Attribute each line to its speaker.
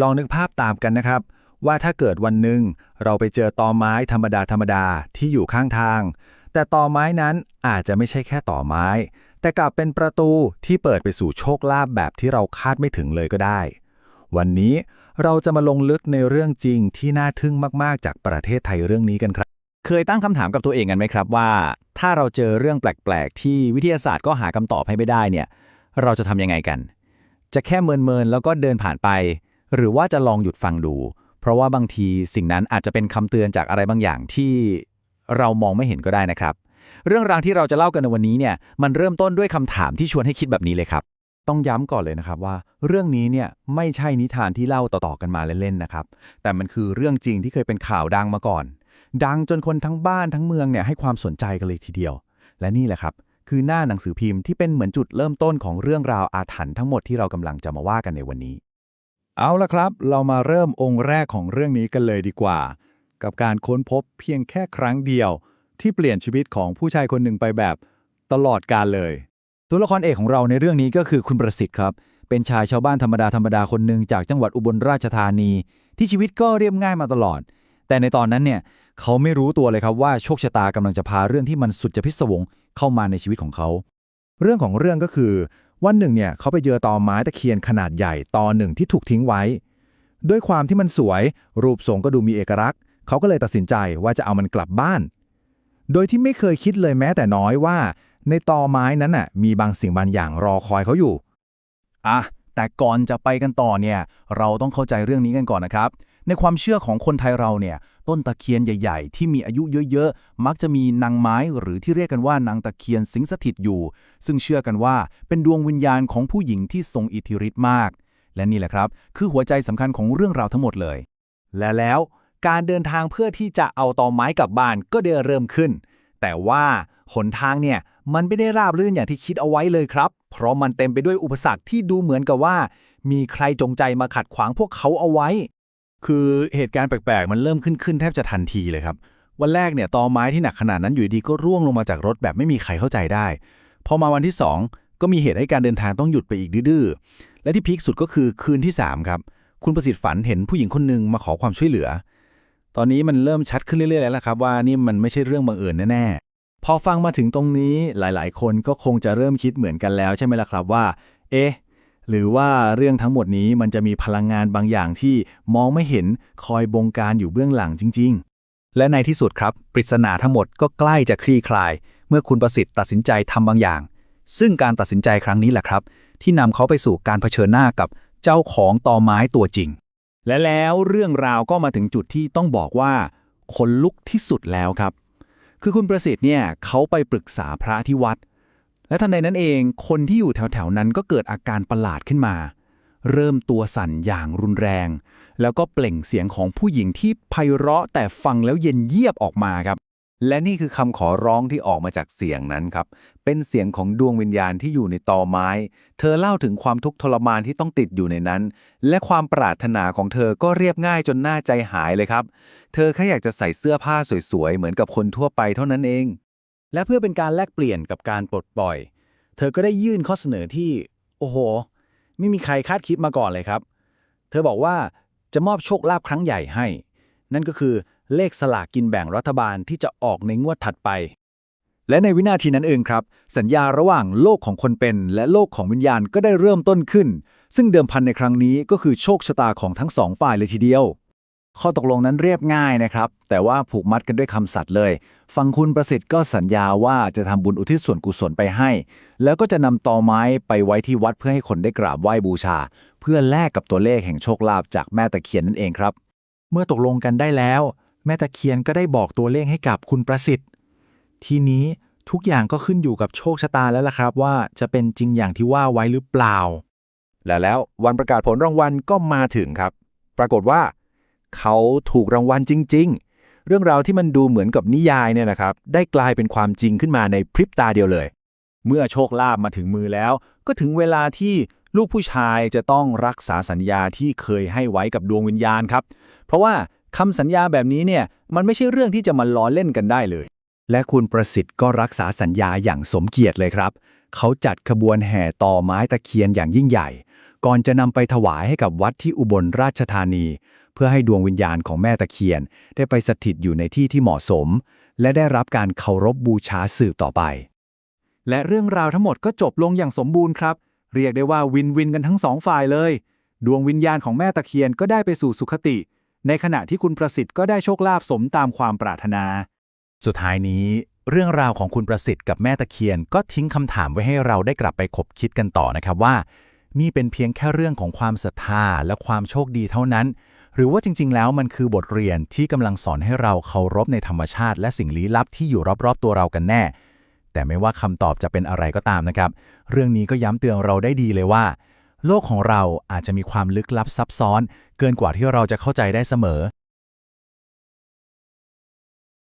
Speaker 1: ลองนึกภาพตามกันนะครับ ว่าถ้าเกิดวันหนึ่งเราไปเจอตอไม้ธรรมดาธรรมดาที่อยู่ข้างทาง แต่ตอไม้นั้นอาจจะไม่ใช่แค่ตอไม้ แต่กลับเป็นประตูที่เปิดไปสู่โชคลาภแบบที่เราคาดไม่ถึงเลยก็ได้ วันนี้เราจะมาลงลึกในเรื่องจริงที่น่าทึ่งมาก ๆ จากประเทศไทยเรื่องนี้กันครับ
Speaker 2: เคยตั้งคำถามกับตัวเองกันไหมครับว่า ถ้าเราเจอเรื่องแปลก ๆ ที่วิทยาศาสตร์ก็หาคำตอบให้ไม่ได้เนี่ย เราจะทำยังไงกัน จะแค่เมินๆแล้วก็เดินผ่านไป หรือว่าจะลองหยุดฟังดู เพราะว่าบางทีสิ่งนั้นอาจจะเป็นคำเตือนจากอะไรบางอย่างที่เรามองไม่เห็นก็ได้นะครับ เรื่องราวที่เราจะเล่ากันในวันนี้เนี่ยมันเริ่มต้นด้วยคำถามที่ชวนให้คิดแบบนี้เลยครับ
Speaker 1: ต้องย้ำก่อนเลยนะครับว่า เรื่องนี้เนี่ยไม่ใช่นิทานที่เล่าต่อๆกันมาเล่นๆนะครับ แต่มันคือเรื่องจริงที่เคยเป็นข่าวดังมาก่อน ดังจนคนทั้งบ้านทั้งเมืองเนี่ยให้ความสนใจกันเลยทีเดียว และนี่แหละครับคือหน้าหนังสือพิมพ์ที่เป็นเหมือนจุดเริ่มต้นของเรื่องราวอาถรรพ์ทั้งหมดที่เรากำลังจะมาว่ากันในวันนี้ เอาละครับ เรามาเริ่มองค์แรกของเรื่องนี้กันเลยดีกว่า กับการค้นพบเพียงแค่ครั้งเดียว ที่เปลี่ยนชีวิตของผู้ชายคนหนึ่งไปแบบ ตลอดกาลเลย
Speaker 2: ตัวละครเอกของเราในเรื่องนี้ก็คือคุณประสิทธิ์ครับ เป็นชายชาวบ้านธรรมดาธรรมดาคนหนึ่งจากจังหวัดอุบลราชธานี ที่ชีวิตก็เรียบง่ายมาตลอด แต่ในตอนนั้นเนี่ยเขาไม่รู้ตัวเลยครับว่าโชคชะตากำลังจะพาเรื่องที่มันสุดจะพิศวงเข้ามาในชีวิตของเขา
Speaker 1: เรื่องของเรื่องก็คือ วันหนึ่งเนี่ยเขาไปเจอตอไม้ตะเคียนขนาดใหญ่ตอหนึ่งที่ถูกทิ้งไว้ ด้วยความที่มันสวย รูปทรงก็ดูมีเอกลักษณ์ เขาก็เลยตัดสินใจว่าจะเอามันกลับบ้าน โดยที่ไม่เคยคิดเลยแม้แต่น้อยว่า ในตอไม้นั้นน่ะมีบางสิ่งบางอย่างรอคอยเขาอยู่
Speaker 2: อะ แต่ก่อนจะไปกันต่อเนี่ย เราต้องเข้าใจเรื่องนี้กันก่อนนะครับ ในความเชื่อของคนไทยเราเนี่ย ต้นตะเคียนใหญ่ ๆ ที่มีอายุเยอะๆ มักจะมีนางไม้หรือที่เรียกกันว่านางตะเคียนสิงสถิตอยู่ ซึ่งเชื่อกันว่าเป็นดวงวิญญาณของผู้หญิงที่ทรงอิทธิฤทธิ์มาก และนี่แหละครับ คือหัวใจสำคัญของเรื่องราวทั้งหมดเลย และแล้วการเดินทางเพื่อที่จะเอาตอไม้กลับบ้านก็ได้เริ่มขึ้น แต่ว่าหนทางเนี่ยมันไม่ได้ราบรื่นอย่างที่คิดเอาไว้เลยครับ เพราะมันเต็มไปด้วยอุปสรรคที่ดูเหมือนกับว่า มีใครจงใจมาขัดขวางพวกเขาเอาไว้
Speaker 1: คือเหตุการณ์แปลกๆ มันเริ่มขึ้นขึ้นแทบจะทันทีเลยครับ วันแรกเนี่ยตอไม้ที่หนักขนาดนั้นอยู่ดีก็ร่วงลงมาจากรถแบบไม่มีใครเข้าใจได้ พอมาวันที่ 2 ก็มีเหตุให้การเดินทางต้องหยุดไปอีกดื้อๆและที่พีคสุดก็คือคืนที่ 3 ครับ คุณประสิทธิ์ฝันเห็นผู้หญิงคนหนึ่งมาขอความช่วยเหลือ ตอนนี้มันเริ่มชัดขึ้นเรื่อยๆแล้วล่ะครับ ว่านี่มันไม่ใช่เรื่องบังเอิญแน่ๆพอฟังมาถึงตรงนี้หลาย ๆ คนก็คงจะเริ่มคิดเหมือนกันแล้วใช่ไหมล่ะครับว่า เอ๊ะ หรือว่าเรื่องทั้งหมดนี้มันจะมีพลังงานบางอย่างที่มองไม่เห็นคอยบงการอยู่เบื้องหลังจริง ๆ
Speaker 2: และในที่สุดครับ ปริศนาทั้งหมดก็ใกล้จะคลี่คลาย เมื่อคุณประสิทธิ์ตัดสินใจทำบางอย่าง ซึ่งการตัดสินใจครั้งนี้แหละครับ ที่นำเขาไปสู่การเผชิญหน้ากับเจ้าของตอไม้ตัวจริง และแล้วเรื่องราวก็มาถึงจุดที่ต้องบอกว่าคนลุกที่สุดแล้วครับ คือคุณประสิทธิ์เนี่ยเขาไปปรึกษาพระที่วัด และทันใดนั้นเองคนที่อยู่แถวๆนั้นก็เกิดอาการประหลาดขึ้นมา เริ่มตัวสั่นอย่างรุนแรง แล้วก็เปล่งเสียงของผู้หญิงที่ไพเราะแต่ฟังแล้วเย็นเยียบออกมาครับ
Speaker 1: และนี่คือคำขอร้องที่ออกมาจากเสียงนั้นครับ เป็นเสียงของดวงวิญญาณที่อยู่ในตอไม้ เธอเล่าถึงความทุกข์ทรมานที่ต้องติดอยู่ในนั้น และความปรารถนาของเธอก็เรียบง่ายจนน่าใจหายเลยครับ เธอแค่อยากจะใส่เสื้อผ้าสวยๆเหมือนกับคนทั่วไปเท่านั้นเอง
Speaker 2: และเพื่อเป็นการแลกเปลี่ยนกับการปลดปล่อย เธอก็ได้ยื่นข้อเสนอที่ โอ้โห ไม่มีใครคาดคิดมาก่อนเลยครับ เธอบอกว่าจะมอบโชคลาภครั้งใหญ่ให้ นั่นก็คือเลขสลากกินแบ่งรัฐบาลที่จะออกในงวดถัดไป และในวินาทีนั้นเองครับ สัญญาระหว่างโลกของคนเป็น และโลกของวิญญาณก็ได้เริ่มต้นขึ้น ซึ่งเดิมพันในครั้งนี้ก็คือโชคชะตาของทั้งสองฝ่ายเลยทีเดียว ข้อตกลงนั้นเรียบง่ายนะครับ แต่ว่าผูกมัดกันด้วยคำสัตย์เลย ฟังคุณประสิทธิ์ก็สัญญาว่าจะทำบุญอุทิศส่วนกุศลไปให้ แล้วก็จะนำตอไม้ไปไว้ที่วัดเพื่อให้คนได้กราบไหว้บูชา เพื่อแลกกับตัวเลขแห่งโชคลาภจากแม่ตะเคียนนั่นเองครับ
Speaker 3: เมื่อตกลงกันได้แล้ว แม่ตะเคียนก็ได้บอกตัวเลขให้กับคุณประสิทธิ์ ทีนี้ทุกอย่างก็ขึ้นอยู่กับโชคชะตาแล้วล่ะครับ ว่าจะเป็นจริงอย่างที่ว่าไว้หรือเปล่า
Speaker 1: และแล้ววันประกาศผลรางวัลก็มาถึงครับ ปรากฏว่า เขาถูกรางวัลจริง ๆ เรื่องราวที่มันดูเหมือนกับนิยายเนี่ยนะครับ ได้กลายเป็นความจริงขึ้นมาในพริบตาเดียวเลย เมื่อโชคลาภมาถึงมือแล้ว ก็ถึงเวลาที่ลูกผู้ชายจะต้องรักษาสัญญาที่เคยให้ไว้กับดวงวิญญาณครับ เพราะว่าคำสัญญาแบบนี้เนี่ยมันไม่ใช่เรื่องที่จะมาล้อเล่นกันได้เลย
Speaker 2: และคุณประสิทธิ์ก็รักษาสัญญาอย่างสมเกียรติเลยครับ เขาจัดขบวนแห่ต่อไม้ตะเคียนอย่างยิ่งใหญ่ ก่อนจะนำไปถวายให้กับวัดที่อุบลราชธานี เพื่อให้ดวงวิญญาณของแม่ตะเคียน ได้ไปสถิตอยู่ในที่ที่เหมาะสม และได้รับการเคารพบูชาสืบต่อไป
Speaker 1: และเรื่องราวทั้งหมดก็จบลงอย่างสมบูรณ์ครับ เรียกได้ว่าวินวินกันทั้งสองฝ่ายเลย ดวงวิญญาณของแม่ตะเคียนก็ได้ไปสู่สุคติ ในขณะที่คุณประสิทธิ์ก็ได้โชคลาภสมตามความปรารถนา
Speaker 3: สุดท้ายนี้ เรื่องราวของคุณประสิทธิ์กับแม่ตะเคียนก็ทิ้งคำถามไว้ให้เราได้กลับไปคบคิดกันต่อนะครับว่านี่เป็นเพียงแค่เรื่องของความศรัทธาและความโชคดีเท่านั้น หรือว่าจริง ๆ แล้วมันคือบทเรียนที่กำลังสอนให้เราเคารพในธรรมชาติ และสิ่งลี้ลับที่อยู่รอบ ๆ ตัวเรากันแน่ แต่ไม่ว่าคำตอบจะเป็นอะไรก็ตามนะครับ เรื่องนี้ก็ย้ำเตือนเราได้ดีเลยว่า โลกของเราอาจจะมีความลึกลับซับซ้อน เกินกว่าที่เราจะเข้าใจได้เสมอ